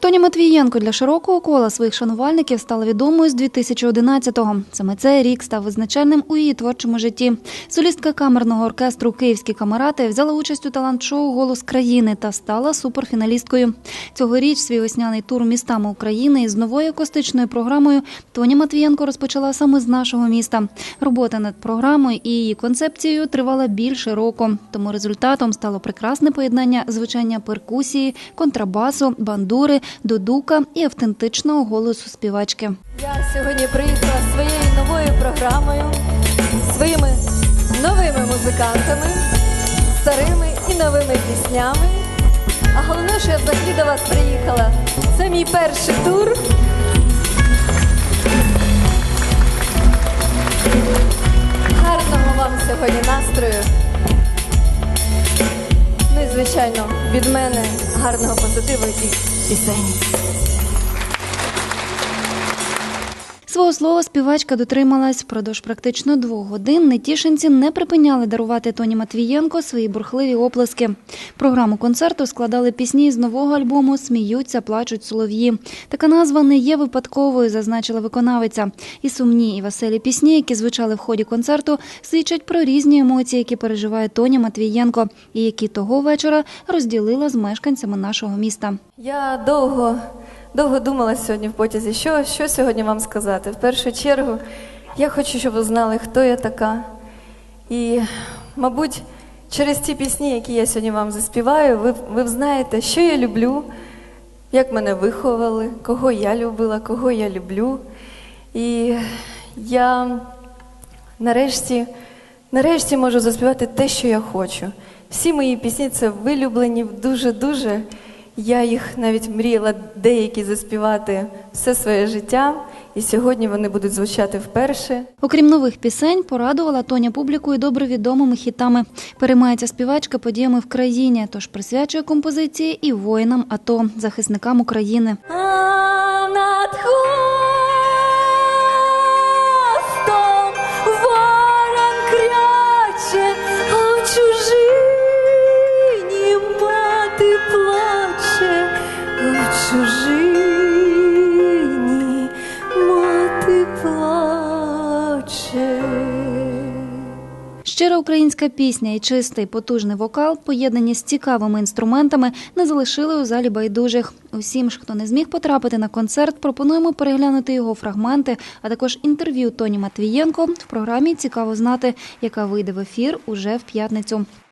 Тоні Матвієнко для широкого кола своїх шанувальників стала відомою з 2011-го. Саме цей рік став визначальним у її творчому житті. Солістка камерного оркестру Київські камарати взяла участь у талант-шоу Голос країни та стала суперфіналісткою. Цьогоріч свій весняний тур містами України із новою акустичною програмою Тоні Матвієнко розпочала саме з нашого міста. Робота над програмою і її концепцією тривала більше року. Тому результатом стало прекрасне поєднання звучання перкусії, контрабасу, бандури, дудука і автентичного голосу співачки. Я сьогодні приїхала своєю новою програмою, своїми новими музикантами, старими і новими піснями. А головне, що я взагалі до вас приїхала. Це мій перший тур. Гарного вам сьогодні настрою. Ну і звичайно, від мене гарного позитиву і пісень. Свого слова співачка дотрималась впродовж практично двох годин. Нетішинці не припиняли дарувати Тоні Матвієнко свої бурхливі оплески. Програму концерту складали пісні з нового альбому Сміються, плачуть солов'ї. Така назва не є випадковою, зазначила виконавиця. І сумні, і веселі пісні, які звучали в ході концерту, свідчать про різні емоції, які переживає Тоня Матвієнко, і які того вечора розділила з мешканцями нашого міста. Я довго, довго думала сьогодні в потязі, що, що сьогодні вам сказати. В першу чергу, я хочу, щоб ви знали, хто я така. І, мабуть, через ті пісні, які я сьогодні вам заспіваю, ви, ви знаєте, що я люблю, як мене виховали, кого я любила, кого я люблю. І я нарешті, нарешті можу заспівати те, що я хочу. Всі мої пісні це вилюблені дуже-дуже. Я їх навіть мріяла деякі заспівати все своє життя, і сьогодні вони будуть звучати вперше. Окрім нових пісень, порадувала Тоня публіку і добре відомими хітами. Переймається співачка подіями в країні, тож присвячує композиції і воїнам АТО, захисникам України. Чужині мати плаче. Щира українська пісня і чистий потужний вокал, поєднані з цікавими інструментами, не залишили у залі байдужих. Усім ж, хто не зміг потрапити на концерт, пропонуємо переглянути його фрагменти, а також інтерв'ю Тоні Матвієнко в програмі Цікаво знати, яка вийде в ефір уже в п'ятницю.